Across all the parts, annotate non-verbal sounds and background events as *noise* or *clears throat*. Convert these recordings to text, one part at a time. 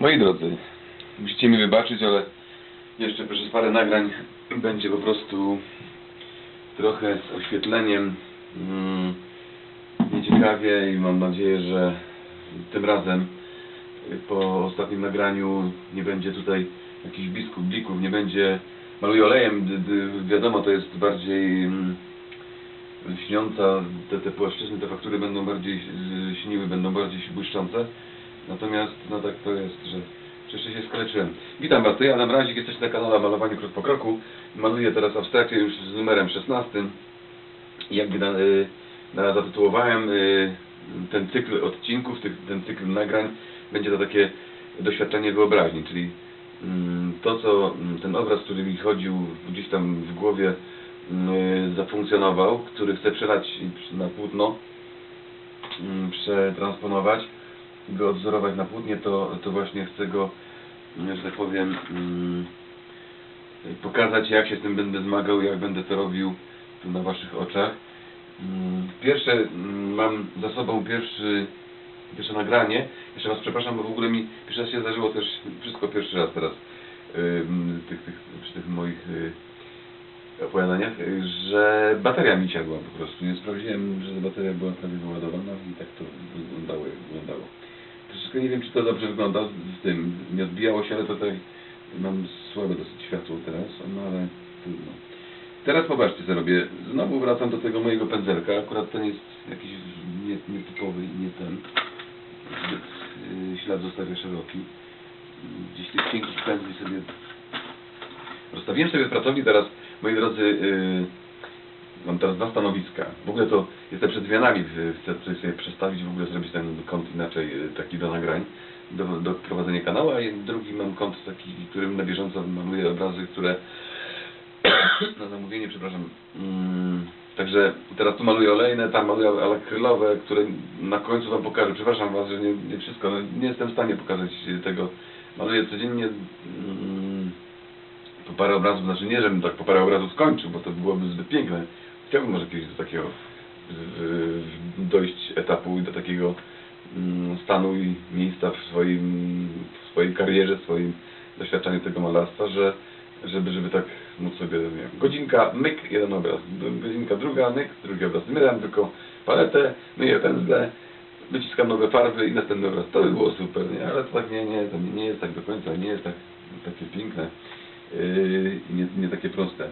Moi drodzy, musicie mi wybaczyć, ale jeszcze przez parę nagrań będzie po prostu trochę z oświetleniem mm, nieciekawie i mam nadzieję, że tym razem po ostatnim nagraniu nie będzie tutaj jakichś blisków, blików, nie będzie maluję olejem, wiadomo to jest bardziej mm, lśniąca, te, te płaszczyzny, te faktury będą bardziej y, śniły, będą bardziej błyszczące. Natomiast no tak to jest, że jeszcze się skaleczyłem. Witam Was, to ja Adam Razik, jesteście na kanale Malowanie Krok po Kroku. Maluję teraz abstrakcję już z numerem 16. I Jakby na, y, na, zatytułowałem y, ten cykl odcinków, ten cykl nagrań, będzie to takie doświadczenie wyobraźni, czyli mm, to co, mm, ten obraz, który mi chodził gdzieś tam w głowie, y, zafunkcjonował, który chcę przelać na płótno, mm, przetransponować go odzorować na płótnie, to, to właśnie chcę go, mm, że tak powiem, mm, pokazać jak się z tym będę zmagał, jak będę to robił tu na Waszych oczach. Mm, Pierwsze, mam za sobą pierwszy, pierwsze nagranie. Jeszcze raz przepraszam, bo w ogóle mi pierwszy raz się zdarzyło też wszystko pierwszy raz teraz tych, tych, przy tych moich y, opowiadaniach, y, że bateria mi siadła po prostu. Nie sprawdziłem, że bateria była prawie wyładowana i tak to wyglądało, jak wyglądało. Troszeczkę nie wiem, czy to dobrze wygląda z, tym. Nie odbijało się, ale tutaj mam słabe dosyć światło teraz, no ale trudno. Teraz popatrzcie co robię. Znowu wracam do tego mojego pędzelka. Akurat ten jest jakiś nie- nietypowy i nie ten. Zbyt y, ślad zostawia szeroki. Gdzieś tych cienkich pędzli sobie Rozstawiłem sobie w pracowni teraz, moi drodzy, yy, mam teraz dwa stanowiska. W ogóle to jestem przed zmianami, chcę coś sobie przestawić, w ogóle zrobić ten kąt inaczej, yy, taki do nagrań, do, do prowadzenia kanału, a drugi mam kąt taki, którym na bieżąco maluję obrazy, które *coughs* na zamówienie, przepraszam. Mm, także teraz tu maluję olejne, tam maluję akrylowe, które na końcu Wam pokażę. Przepraszam Was, że nie, nie wszystko, no, nie jestem w stanie pokazać tego. Maluję codziennie mm, po parę obrazów, znaczy nie, żebym tak po parę obrazów skończył, bo to byłoby zbyt piękne. Chciałbym może kiedyś do takiego dojść etapu i do takiego mm, stanu i miejsca w swoim, w swojej karierze, w swoim doświadczeniu tego malarstwa, że żeby, żeby tak móc sobie, nie wiem, godzinka, myk, jeden obraz, godzinka druga, myk, drugi obraz, zmyram tylko paletę, myję pędzle, wyciskam nowe farby i następny obraz. To by było super, nie? Ale to tak nie, nie, to nie jest tak do końca, nie jest tak takie piękne yy, i nie, nie takie proste.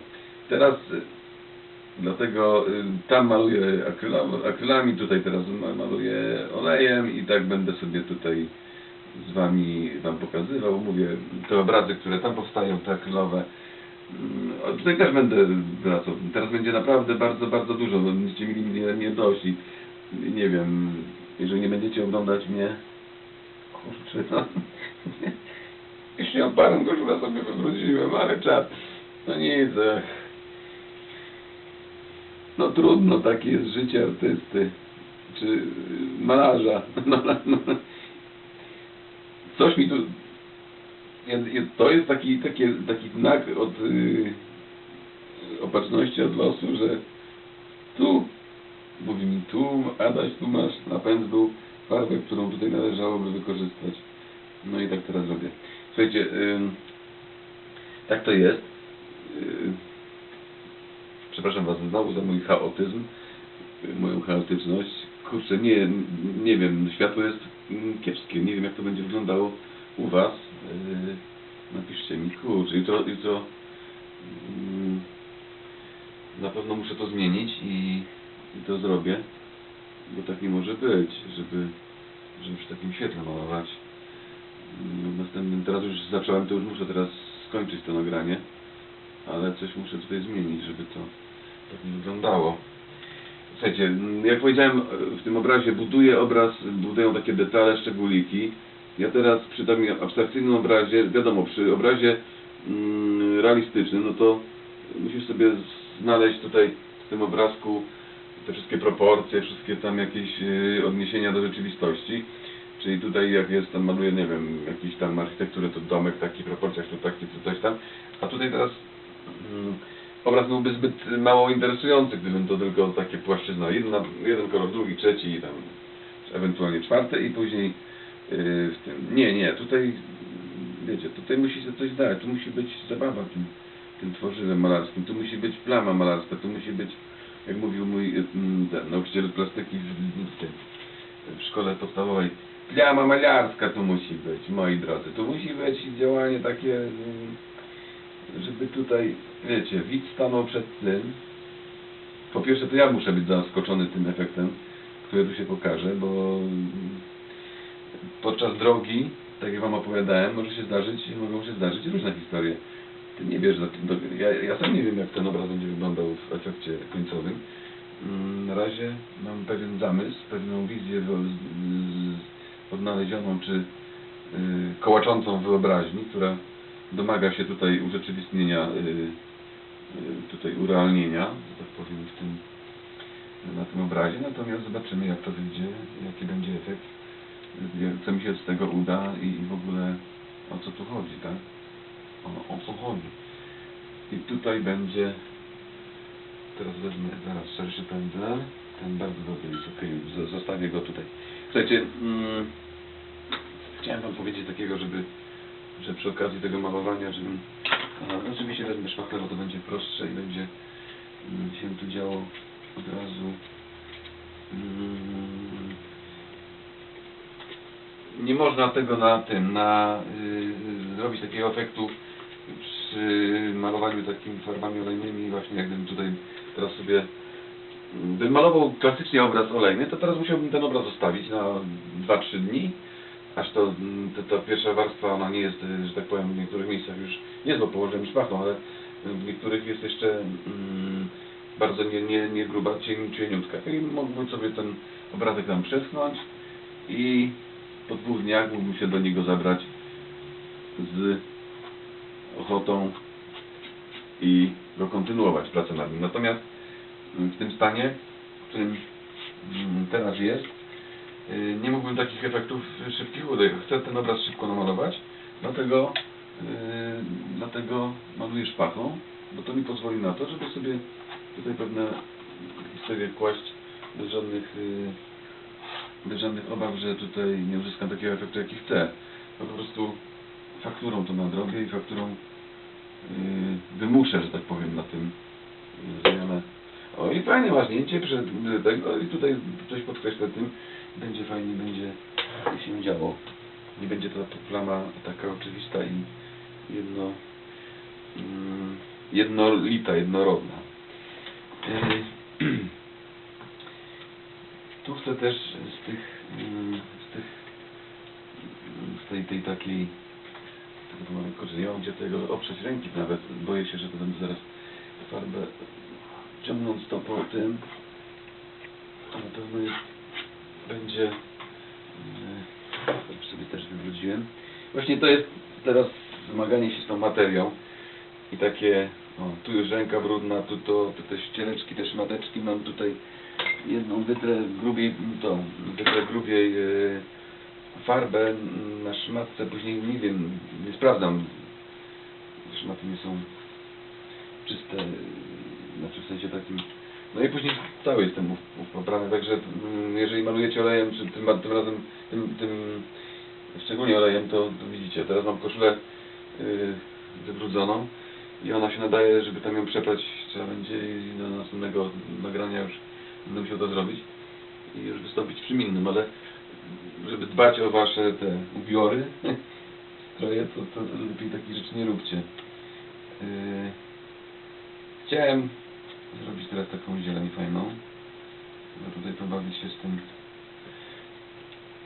Teraz dlatego y, tam maluję akrylami, tutaj teraz ma- maluję olejem i tak będę sobie tutaj z Wami Wam pokazywał. Mówię, te obrazy, które tam powstają, te akrylowe. Mm, Tutaj też będę wracał. Teraz będzie naprawdę bardzo, bardzo dużo. Będziecie mieli mnie, mnie dość i nie wiem, jeżeli nie będziecie oglądać mnie, kurczę, no, *laughs* jeszcze ją parę koszulę sobie wywróciłem, ale czad, no nic, ach. No trudno, takie jest życie artysty, czy y, malarza, *laughs* no, no, no. Coś mi tu, to jest taki, taki, taki znak od y, opatrzności od losu, że tu Mówi mi tu, Adaś, tu masz na pędzlu farbę, którą tutaj należałoby wykorzystać. No i tak teraz robię. Słuchajcie, tak to jest. Przepraszam Was znowu za mój chaotyzm, moją chaotyczność. Kurczę, nie, nie wiem, światło jest mm, kiepskie. Nie wiem, jak to będzie wyglądało u Was. Yy, napiszcie mi, kurczę, jutro, jutro mm, na pewno muszę to zmienić i, i to zrobię, bo tak nie może być, żeby, żeby przy takim świetle malować. Mm, Następnym, teraz już zacząłem, to już muszę teraz skończyć to nagranie, ale coś muszę tutaj zmienić, żeby to tak nie wyglądało. Słuchajcie, jak powiedziałem w tym obrazie, buduję obraz, budują takie detale, szczególiki. Ja teraz przy takim abstrakcyjnym obrazie, wiadomo, przy obrazie mm, realistycznym, no to musisz sobie znaleźć tutaj w tym obrazku te wszystkie proporcje, wszystkie tam jakieś y, odniesienia do rzeczywistości. Czyli tutaj jak jest tam maluję, nie wiem, jakiś tam architekturę, to domek w takich proporcjach, tu taki, tu coś tam. A tutaj teraz mm, obraz byłby zbyt mało interesujący, gdybym to tylko takie płaszczyzna. Jedna, jeden kolor, drugi, trzeci i tam ewentualnie czwarty i później yy, w tym. Nie, nie, tutaj wiecie, tutaj musi się coś dać, tu musi być zabawa tym, tym tworzywem malarskim, tu musi być plama malarska, tu musi być, jak mówił mój mm, ten, nauczyciel plastyki w, w, szkole podstawowej, plama malarska tu musi być, moi drodzy, tu musi być działanie takie, mm, żeby tutaj, wiecie, widz stanął przed tym, po pierwsze to ja muszę być zaskoczony tym efektem, który tu się pokaże, bo podczas drogi, tak jak wam opowiadałem, może się zdarzyć, mogą się zdarzyć różne historie. Ty nie wiesz, tym, do, ja, ja sam nie wiem jak ten obraz będzie wyglądał w efekcie końcowym. Mm, Na razie mam pewien zamysł, pewną wizję odnalezioną czy y, kołaczącą wyobraźni, która domaga się tutaj urzeczywistnienia, y, y, tutaj urealnienia, że tak powiem, w tym, na tym obrazie. Natomiast zobaczymy jak to wyjdzie, jaki będzie efekt, co mi się z tego uda i, w ogóle o co tu chodzi, tak? O, o co chodzi. I tutaj będzie, teraz wezmę zaraz szerszy pędzel, ten bardzo dobry zostawię go tutaj. Słuchajcie, mm, chciałem wam powiedzieć takiego, żeby, że przy okazji tego malowania, żebym, oczywiście wezmę szpachler, bo to będzie prostsze i będzie mm, się tu działo od razu. Mm, nie można tego na tym, na y, zrobić takiego efektu przy malowaniu takimi farbami olejnymi, właśnie jak gdybym tutaj teraz sobie bym malował klasycznie obraz olejny, to teraz musiałbym ten obraz zostawić na 2-3 dni, aż to, to ta pierwsza warstwa, ona nie jest, że tak powiem, w niektórych miejscach już niezłe położeniem szpachą, ale w niektórych jest jeszcze mm, bardzo nie, nie, nie gruba, cień, cieniutka. I mógłbym sobie ten obrazek tam przeschnąć i po dwóch dniach mógłbym się do niego zabrać z ochotą i go kontynuować pracę nad nim. Natomiast w tym stanie, w którym mm, teraz jest, nie mógłbym takich efektów szybkich udać. Chcę ten obraz szybko namalować, dlatego, y, dlatego maluję szpachą, bo to mi pozwoli na to, żeby sobie tutaj pewne historie kłaść bez żadnych, y, bez żadnych obaw, że tutaj nie uzyskam takiego efektu, jaki chcę. Po prostu fakturą to nadrobię i fakturą wymuszę, że tak powiem, na tym zmianę. O i fajnie ważnięcie przed tego i tutaj coś podkreślę tym, będzie fajnie, będzie się działo. Nie będzie to plama taka oczywista i jedno, yy, jednolita, jednorodna. Yy, *clears throat* tu chcę też z tych, yy, z tych, z tej, tej takiej tego nie gdzie tego oprzeć ręki nawet. Boję się, że to będę zaraz farbę ciągnąc to po tym. Na pewno jest, będzie yy, sobie też wywróciłem. Właśnie to jest teraz zmaganie się z tą materią i takie o, tu już ręka brudna, tu to, tu te ścieleczki, te szmateczki mam tutaj jedną wytrę grubiej, tą wytrę grubiej yy, farbę na szmatce, później nie wiem, nie sprawdzam. Szmaty nie są czyste, znaczy w sensie takim. No i później cały up- pobrany, także mm, jeżeli malujecie olejem, czy tym, tym razem, tym, tym szczególnie olejem, to, to widzicie, teraz mam koszulę yy, wybrudzoną i ona się nadaje, żeby tam ją przeprać, trzeba będzie i do następnego nagrania już będę musiał to zrobić i już wystąpić czym innym, ale żeby dbać o wasze te ubiory, *laughs* stroje, to, to lepiej takich rzeczy nie róbcie. Yy, chciałem zrobić teraz taką zieleń fajną, no tutaj pobawić się z tym.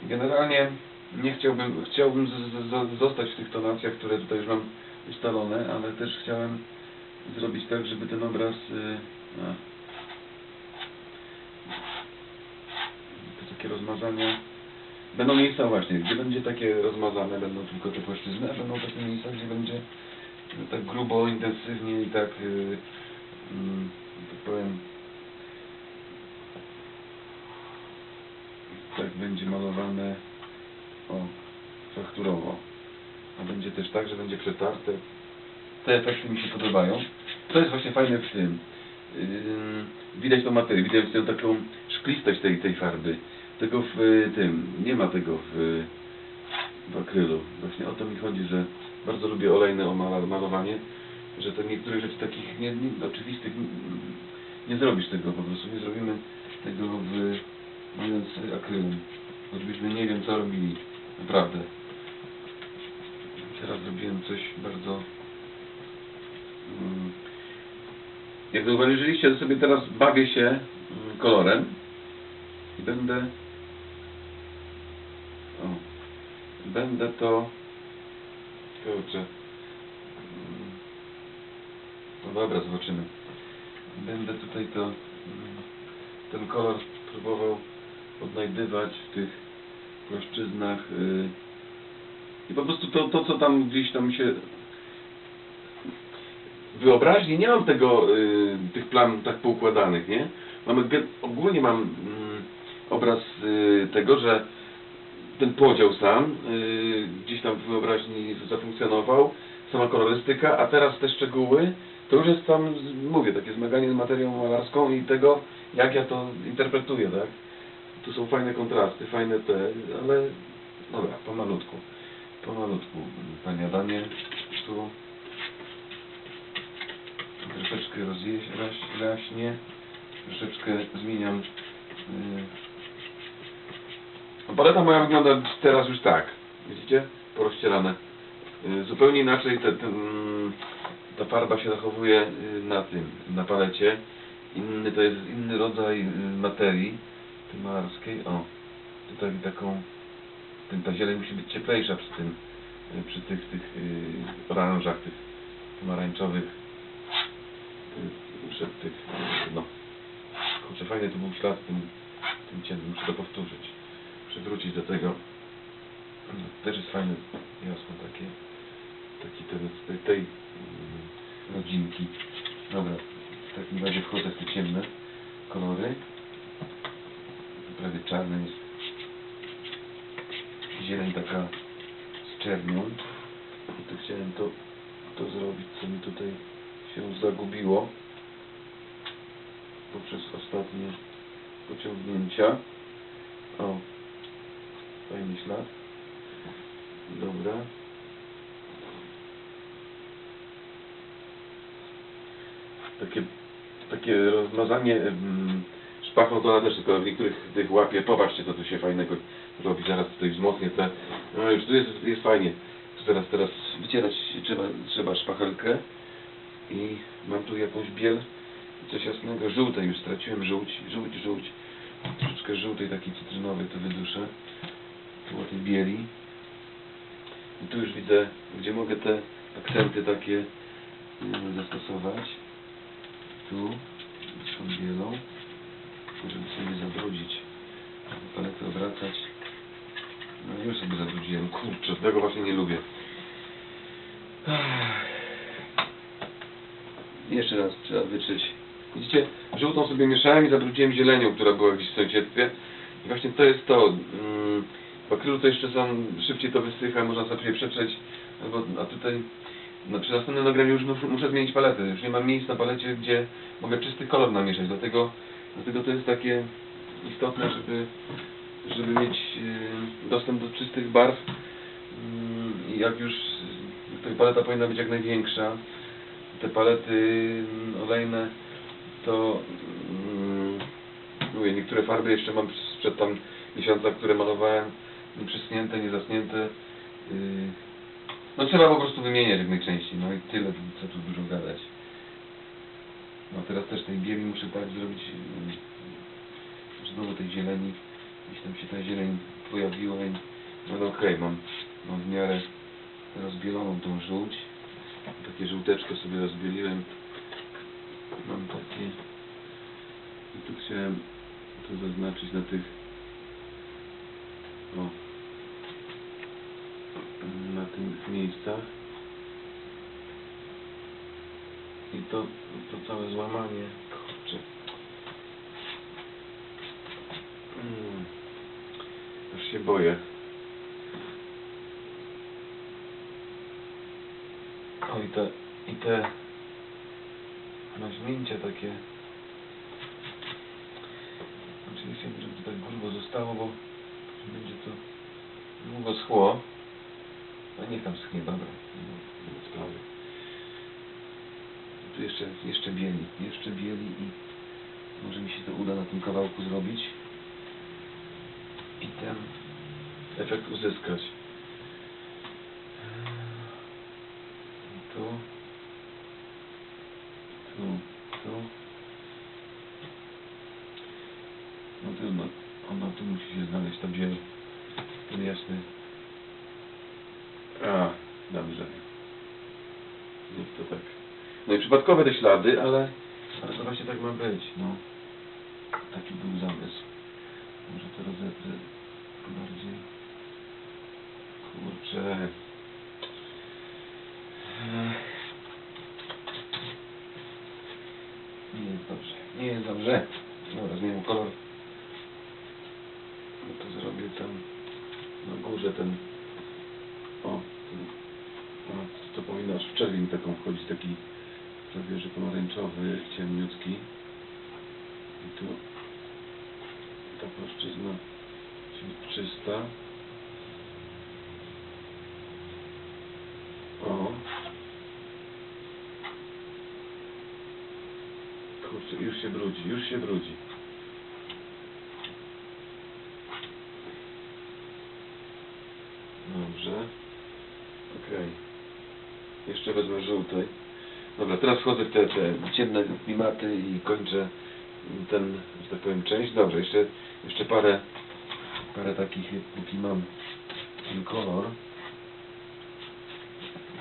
Generalnie nie chciałbym, chciałbym z, z, zostać w tych tonacjach, które tutaj już mam ustalone, ale też chciałem zrobić tak, żeby ten obraz yy, a, takie rozmazania Będą miejsca właśnie, gdzie będzie takie rozmazane, będą tylko te płaszczyzny, a będą takie miejsca, gdzie będzie tak grubo, intensywnie i tak, yy, mm, tak powiem, tak będzie malowane o, fakturowo. A będzie też tak, że będzie przetarte. Te efekty mi się podobają. To jest właśnie fajne w tym. Yy, widać tą materię, widać tę taką szklistość tej, tej farby. Tego w tym, nie ma tego w, w akrylu. Właśnie o to mi chodzi, że bardzo lubię olejne malowanie, że to niektórych rzeczy takich nie, nie, oczywistych nie, zrobisz tego po prostu, nie zrobimy tego w mając akrylem. Choćbyśmy nie wiem co robili, naprawdę. Teraz zrobiłem coś bardzo... mm, Jak zauważyliście, to sobie teraz bawię się mm, kolorem i będę... O, będę to... Kurczę. No dobra, zobaczymy. Będę tutaj to... Ten kolor próbował odnajdywać w tych płaszczyznach y, i po prostu to, to co tam gdzieś tam się wyobraźni nie mam tego, y, tych plam tak poukładanych, nie? Mamy, ogólnie mam mm, obraz y, tego, że ten podział sam gdzieś tam w wyobraźni zafunkcjonował, sama kolorystyka, a teraz te szczegóły to już jest tam, mówię, takie zmaganie z materią malarską i tego, jak ja to interpretuję, tak? Tu są fajne kontrasty, fajne te, ale dobra, pomalutku. Pomalutku, panie Adamie, tu troszeczkę rozjaśnię, troszeczkę zmieniam. Yy. No, paleta moja wygląda teraz już tak, widzicie? Porozcierane. Yy, Zupełnie inaczej te, ten, ta farba się zachowuje yy, na tym, na palecie. Inny to jest inny rodzaj yy, materii, tej malarskiej. O, tutaj taką, ten, ta zieleń musi być cieplejsza przy tym, yy, przy tych, tych yy, oranżach, tych pomarańczowych, tych, przed tych, no. Kurczę, fajny to był ślad tym, tym ciemnym, muszę to powtórzyć, przywrócić do tego. No, też jest fajny jasno takie, taki ten, tej, tej mm, rodzinki. Dobra, w takim razie wchodzę w te ciemne kolory. Prawie czarny jest. Zieleń taka z czernią. I tu chciałem to, to zrobić, co mi tutaj się zagubiło poprzez ostatnie pociągnięcia. O, fajny ślad. Dobra. Takie, takie rozmazanie szpachą to ona też tylko w niektórych tych łapie. Popatrzcie co tu się fajnego robi. Zaraz tutaj wzmocnię te. No już tu jest, jest fajnie. Tu teraz, teraz wycierać trzeba, trzeba szpachelkę i mam tu jakąś biel coś jasnego, żółte już straciłem żółć, żółć, żółć troszeczkę żółtej takiej cytrynowej tu wyduszę tu o tej bieli i tu już widzę, gdzie mogę te akcenty takie mm, zastosować tu tą bielą żeby sobie zabrudzić paletę obracać no już sobie zabrudziłem, kurczę, tego właśnie nie lubię jeszcze raz trzeba wytrzeć. Widzicie, żółtą sobie mieszałem i zabrudziłem zielenią, która była gdzieś w sąsiedztwie. I właśnie to jest to. mm, W akrylu to jeszcze sam szybciej to wysycha, można sobie przetrzeć. Albo, a tutaj no, przy następnym nagraniu już muszę, zmienić paletę. Już nie mam miejsc na palecie, gdzie mogę czysty kolor namieszać. Dlatego, dlatego to jest takie istotne, żeby, żeby mieć yy, dostęp do czystych barw. Mm, jak już tutaj paleta powinna być jak największa te palety mm, olejne, to mm, mówię, niektóre farby jeszcze mam sprzed tam miesiąca, które malowałem nieprzyschnięte, niezasnięte. No trzeba po prostu wymieniać jak najczęściej, no i tyle, co tu dużo gadać. No teraz też tej bieli muszę tak zrobić, yy, znowu tej zieleni, gdzieś tam się ta zieleń pojawiła i no, no okej, mam, mam w miarę rozbieloną tą żółć. Takie żółteczko sobie rozbieliłem. Mam takie. I tu chciałem to zaznaczyć na tych. O. Miejscach. I to, to całe złamanie. Kurczę. Mm. Aż się boję. O i te, i te maźnięcia takie. Oczywiście, żeby to tak grubo zostało, bo będzie to długo schło. Niech tam schnie, dobra. Nie ma sprawy. Tu jeszcze, jeszcze bieli, jeszcze bieli i może mi się to uda na tym kawałku zrobić. I ten efekt uzyskać. Tu. Tu. Tu. No trudno. Ona tu musi się znaleźć, ta biel. Ten jasny. A, dobrze. Niech to tak. No i przypadkowe te ślady, ale, ale to właśnie tak ma być, no. Taki był zamysł. Może to rozetrę bardziej. Kurczę. Ech. Nie jest dobrze. Nie jest dobrze. Dobra, zmienię kolor. No to zrobię tam na górze ten o, ten, o to powinno aż w czerwień taką wchodzić taki prawie że pomarańczowy, ciemniutki i tu ta płaszczyzna czysta o kurczę, już brudzi, już się brudzi Dobrze. Okej. Jeszcze wezmę żółtej. Dobra, teraz wchodzę w te, te ciemne klimaty i kończę ten, że tak powiem, część. Dobrze, jeszcze, jeszcze parę, parę takich, póki mam ten kolor.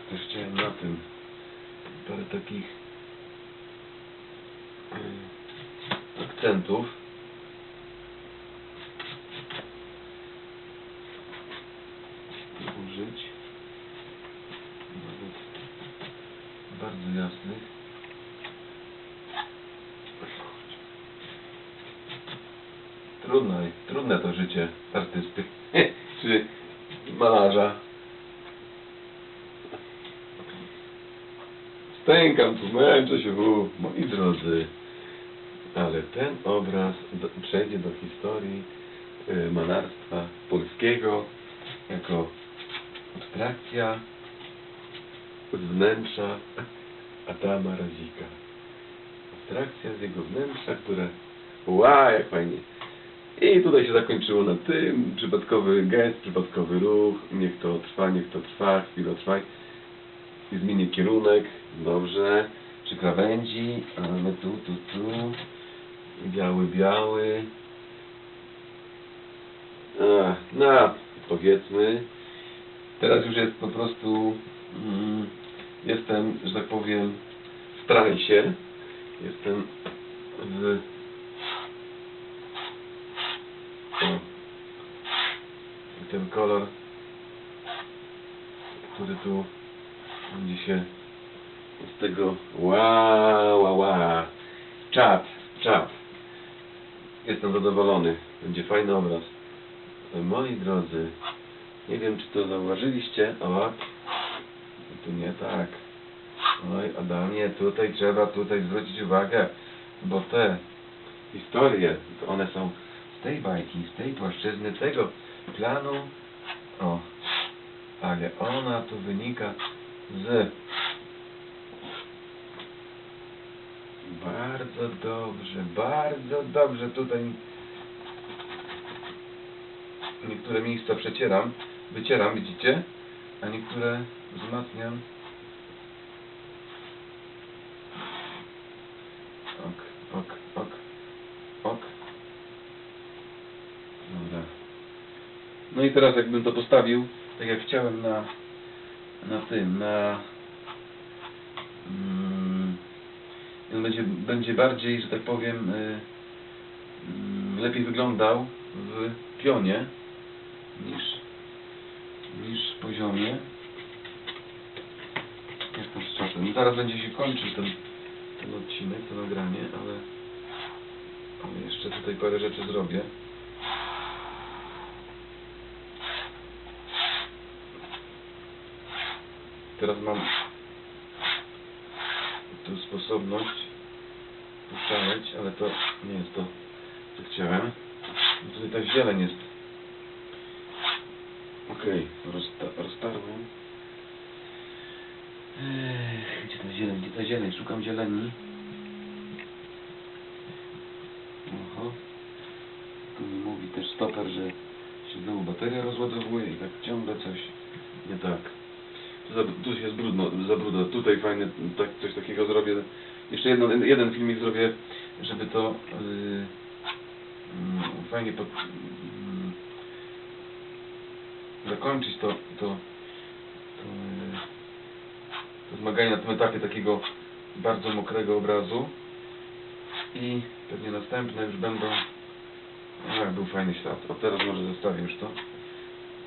Też chciałem na tym parę takich akcentów. użyć. Nawet bardzo jasnych trudne, trudne to życie artysty *laughs* czy malarza. Stękam tu, męczę się u, moi drodzy ale ten obraz do, przejdzie do historii y, malarstwa polskiego jako abstrakcja z wnętrza Adama Razika. Abstrakcja z jego wnętrza, które wow, jak fajnie. I tutaj się zakończyło na tym, przypadkowy gest, przypadkowy ruch, niech to trwa, niech to trwa, chwilę trwa i zmienię kierunek, dobrze, przy krawędzi, ale tu, tu, tu, biały, biały, a, no, powiedzmy, teraz już jest po prostu, mm, jestem, że tak powiem, w transie, jestem w, o, i ten kolor, który tu będzie się z tego, wow, wow, wow, czad, czad, jestem zadowolony, będzie fajny obraz. Moi drodzy, nie wiem czy to zauważyliście, o, tu nie tak. Oj, Adamie, tutaj trzeba tutaj zwrócić uwagę, bo te historie, to one są z tej bajki, z tej płaszczyzny, tego planu, o, ale ona tu wynika z bardzo dobrze, bardzo dobrze tutaj niektóre miejsca przecieram, wycieram, widzicie? A niektóre wzmacniam. Ok, ok, ok, ok. Dobra. No i teraz jakbym to postawił, tak jak chciałem na, na tym, na... Mm, on będzie, będzie bardziej, że tak powiem, y, mm, lepiej wyglądał w pionie niż, niż w poziomie. Jak tam z czasem. No zaraz będzie się kończył ten, ten odcinek, to nagranie, ale, ale jeszcze tutaj parę rzeczy zrobię. Teraz mam tu sposobność ustawiać, ale to nie jest to, co chciałem. Tutaj ta zieleń jest. Okej, rozta roztarłem. Gdzie ta zieleń, gdzie ta zieleń? Szukam zieleni. Oho. Tu mi mówi też stoper, że się znowu bateria rozładowuje i tak ciągle coś nie tak. Tu, za, tu jest brudno, za brudno. Tutaj fajnie tak, coś takiego zrobię. Jeszcze jedno, jeden filmik zrobię, żeby to yy, fajnie pod, mm, zakończyć to, to, to, yy, to zmaganie na tym etapie takiego bardzo mokrego obrazu i pewnie następne już będą no był fajny świat. Od teraz może zostawię już to.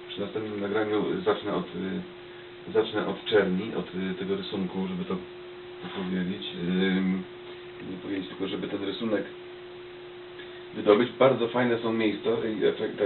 Przy następnym nagraniu zacznę od y, zacznę od czerni, od y, tego rysunku, żeby to powiedzieć. Nie powiedzieć tylko, żeby ten rysunek wydobyć. Bardzo fajne są miejsca i efekty.